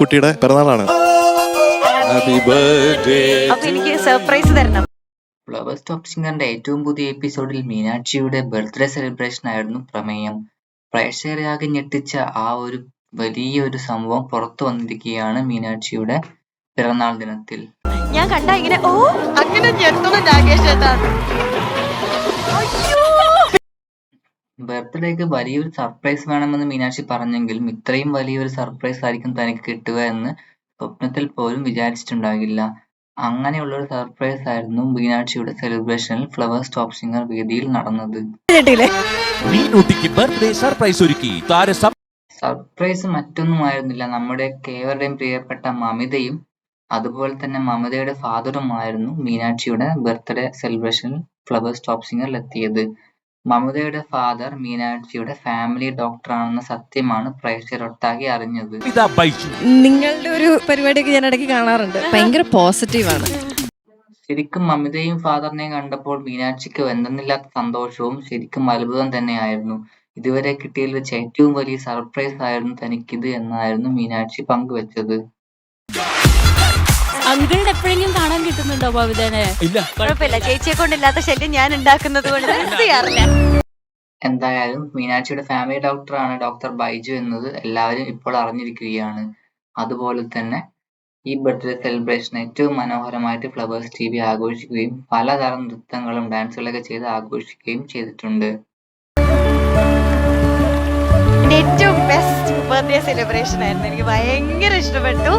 കുട്ടിയുടെ പിറന്നാളാണ്. Happy birthday അപ്പൊ എനിക്ക് സർപ്രൈസ് തരണം. ഫ്ലവേഴ്സ് ടോപ്പ് സിംഗറിന്റെ ഏറ്റവും പുതിയ എപ്പിസോഡിൽ മീനാക്ഷിയുടെ ബർത്ത്ഡേ സെലിബ്രേഷൻ ആയിരുന്നു പ്രമേയം. പ്രേക്ഷകരെ ആകെ ഞെട്ടിച്ച ആ ഒരു വലിയ ഒരു സംഭവം പുറത്തു വന്നിരിക്കുകയാണ് മീനാക്ഷിയുടെ പിറന്നാൾ ദിനത്തിൽ. ഞാൻ കണ്ട ഇങ്ങനെ ഓ അങ്ങനെ ഞെട്ടുന്ന രാകേഷ് ഏട്ടാണ് ബർത്ത്ഡേക്ക് വലിയൊരു സർപ്രൈസ് വേണമെന്ന് മീനാക്ഷി പറഞ്ഞെങ്കിലും ഇത്രയും വലിയൊരു സർപ്രൈസ് ആയിരിക്കും തനിക്ക് കിട്ടുക എന്ന് സ്വപ്നത്തിൽ പോലും വിചാരിച്ചിട്ടുണ്ടാകില്ല. അങ്ങനെയുള്ള ഒരു സർപ്രൈസ് ആയിരുന്നു മീനാക്ഷിയുടെ സെലിബ്രേഷനിൽ ഫ്ലവേഴ്സ് ടോപ്പ് സിംഗർ വേദിയിൽ നടന്നത്. മീനൂട്ടിക്ക് ബർത്ത്ഡേ സർപ്രൈസ് ഒരുക്കി. താരസം സർപ്രൈസ് മറ്റൊന്നുമായിരുന്നില്ല. നമ്മുടെ കേവരുടെയും പ്രിയപ്പെട്ട മമിതയും അതുപോലെ തന്നെ മമിതയുടെ ഫാദറുമായിരുന്നു മീനാക്ഷിയുടെ ബർത്ത്ഡേ സെലിബ്രേഷനിൽ ഫ്ലവേഴ്സ് ടോപ്പ് സിംഗറിൽ എത്തിയത്. മമിതയുടെ ഫാദർ മീനാക്ഷിയുടെ ഫാമിലി ഡോക്ടറാണെന്ന സത്യമാണ് പ്രേക്ഷകരൊട്ടാകെ അറിഞ്ഞത്. നിങ്ങളുടെ ഒരു പരിപാടിയൊക്കെ ഞാൻ ഇടയ്ക്ക് കാണാറുണ്ട്. ഭയങ്കര പോസിറ്റീവാണ് ശരിക്കും മമിതയും ഫാദറിനെയും കണ്ടപ്പോൾ മീനാക്ഷിക്ക് എന്തെന്നില്ലാത്ത സന്തോഷവും ശരിക്കും അത്ഭുതം തന്നെയായിരുന്നു. ഇതുവരെ കിട്ടിയതിൽ വെച്ച് ഏറ്റവും വലിയ സർപ്രൈസ് ആയിരുന്നു തനിക്കിത് എന്നായിരുന്നു മീനാക്ഷി പങ്കുവച്ചത്. അങ്കിളിന് എപ്പോഴെങ്കിലും കാണാൻ കിട്ടുന്നുണ്ടോ ഭവിതനെ ഇല്ല. കുഴപ്പമില്ല. ചേച്ചിയെ കൊണ്ടില്ലാത്ത ശല്യം ഞാൻ ഉണ്ടാക്കുന്നത് കൊണ്ട് ചെയ്യാറില്ല. എന്തായാലും മീനാക്ഷിയുടെ ഫാമിലി ഡോക്ടറാണ് ഡോക്ടർ ബൈജു എന്നത് എല്ലാവരും ഇപ്പോൾ അറിഞ്ഞിരിക്കുകയാണ്. അതുപോലെ തന്നെ ഈ ബർത്ത്ഡേ സെലിബ്രേഷൻ ഏറ്റവും മനോഹരമായിട്ട് ഫ്ലവേഴ്സ് ടി വി ആഘോഷിക്കുകയും പലതരം നൃത്തങ്ങളും ഡാൻസുകളൊക്കെ ചെയ്ത് ആഘോഷിക്കുകയും ചെയ്തിട്ടുണ്ട്. ഏറ്റവും ബെസ്റ്റ് ബർത്ത്ഡേ സെലിബ്രേഷൻ ആയിരുന്നു. എനിക്ക് ഭയങ്കര ഇഷ്ടപ്പെട്ടു.